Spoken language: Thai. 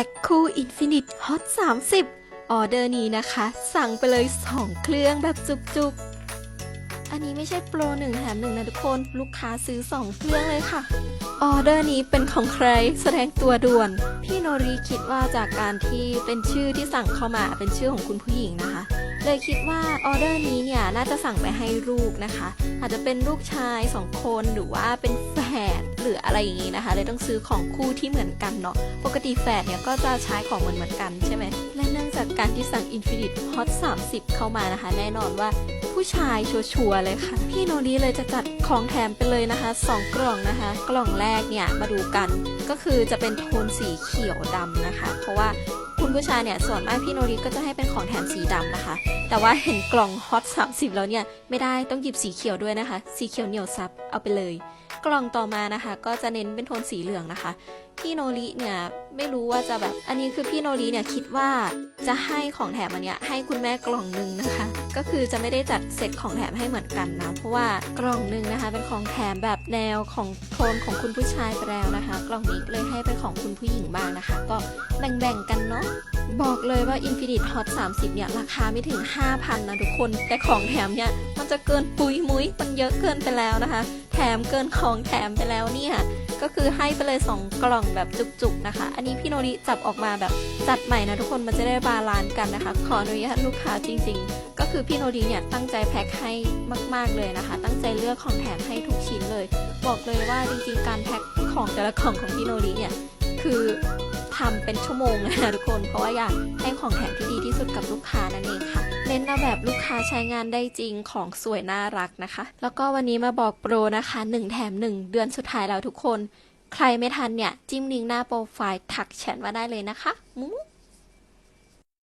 พ็คคู่อินฟินิตฮอต30 ออเดอร์นี้นะคะ สั่งไปเลย 2 เครื่องแบบจุกๆ อันนี้ไม่ใช่โปรหนึ่งแถมหนึ่งนะทุกคน ลูกค้าซื้อ 2 เครื่องเลยค่ะ ออเดอร์นี้เป็นของใครแสดงตัวด่วน พี่โนรีคิดว่าจากการที่เป็นชื่อที่สั่งเข้ามาเป็นชื่อของคุณผู้หญิงนะคะ เลยคิดว่าออเดอร์นี้เนี่ยน่าจะสั่งไปให้ลูกนะคะ อาจจะเป็นลูกชายสองคนหรือว่าเป็นแฝดหรืออะไรอย่างนี้นะคะ เลยต้องซื้อของคู่ที่เหมือนกันเนาะปกติแฝดเนี่ยก็จะใช้ของเหมือนเหมือนกันใช่ไหมและเนื่องจากการที่สั่ง Infinite Hot 30 เข้ามานะคะ แน่นอนว่าผู้ชายชัวร์เลยค่ะ พี่โนรีเลยจะจัดของแถมไปเลยนะคะ 2 กล่องนะคะ กล่องแรกเนี่ยมาดูกันก็คือจะเป็นโทนสีเขียวดำนะคะ เพราะว่า ผู้ชายเนี่ยส่วนมากพี่โนริก็จะให้เป็นของแถมสีดำนะคะ แต่ว่าเห็นกล่องฮอต30 แล้วเนี่ยไม่ได้ต้องหยิบสีเขียวด้วยนะคะ สีเขียวเหนียวซับเอาไปเลย กล่องต่อมานะคะ ก็จะเน้นเป็นโทนสีเหลืองนะคะ พี่โนริเนี่ยไม่รู้ว่าจะแบบ อันนี้คือพี่โนริเนี่ยคิดว่าจะให้ของแถมอันเนี้ยให้คุณแม่กล่องหนึ่งนะคะ ก็คือจะไม่ได้จัดเซตของแถมให้เหมือนกันนะเพราะว่ากล่องหนึ่งนะคะ เป็นของแถมแบบแนวของโทนของคุณผู้ชายไปแล้วนะคะ กล่องนี้เลยให้เป็นของคุณผู้หญิงบ้างนะคะ ก็แบ่งๆกันเนาะบอกเลยว่า Infinite Hot 30 เนี่ย ราคาไม่ถึง 5,000 นะทุกคน แต่ของแถมเนี่ย มันจะเกินปุยมุ้ยมันเยอะเกินไปแล้วนะคะ แถมเกินของแถมไปแล้วเนี่ยก็คือให้ไปเลย 2 กล่องแบบจุกๆนะคะ อันนี้พี่โนริจับออกมาแบบจัดใหม่นะทุกคนมันจะได้บาลานซ์กันนะคะ ขออนุญาตลูกค้าจริง ๆ ก็คือพี่โนริเนี่ยตั้งใจแพ็คให้มาก ๆเลยนะคะ ตั้งใจเลือกของแถมให้ทุกชิ้นเลย บอกเลยว่าจริงๆ การแพ็คของแต่ละกล่องของพี่โนริเนี่ยคือทำเป็นชั่วโมงเลยนะทุกคน เพราะว่าอยากให้ของแถมที่ดีที่สุดกับลูกค้านั่นเองค่ะ เน้นเอาแบบลูกค้าใช้งานได้จริงของสวยน่ารักนะคะ แล้วก็วันนี้มาบอกโปรนะคะ 1 แถม 1 เดือนสุดท้ายแล้วทุกคน ใครไม่ทันเนี่ย จิ้มลิงก์หน้าโปรไฟล์ถักแชทมาได้เลยนะคะมู